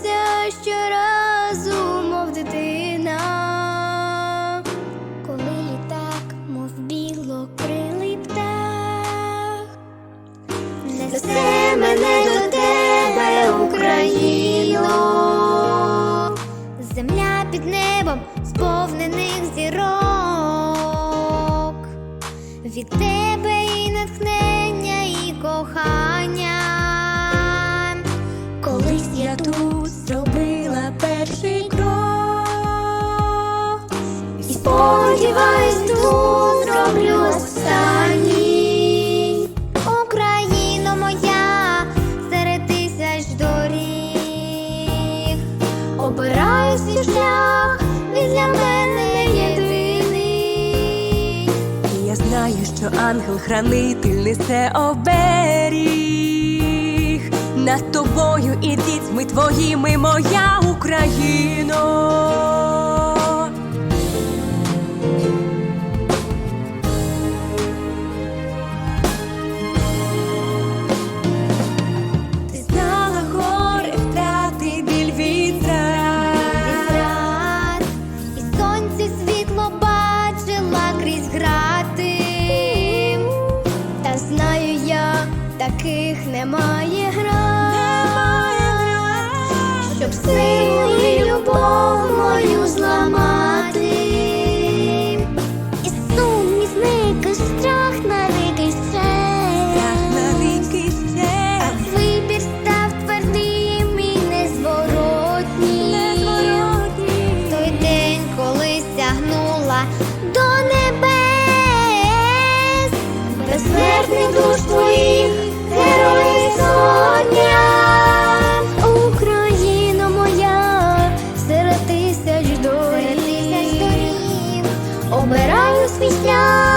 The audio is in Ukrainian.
Хвилюйся щоразу, мов дитина. Коли літак, мов білокрилий птах, несе мене до тебе, Україно, земля під небом сповнених зірок, від тебе сподіваюсь, тут зроблю останній. Україно моя серед тисяч доріг. Обираю свій шлях, він для мене єдиний. І я знаю, що ангел-хранитель несе оберіг над тобою і дітьми твоїми, моя Україно. Таких немає град, щоб силу і любов мою зламати. І сум, і зник, і страх навіки Страх навіки А вибір став твердим і незворотній. Той день, коли сягнула доріг,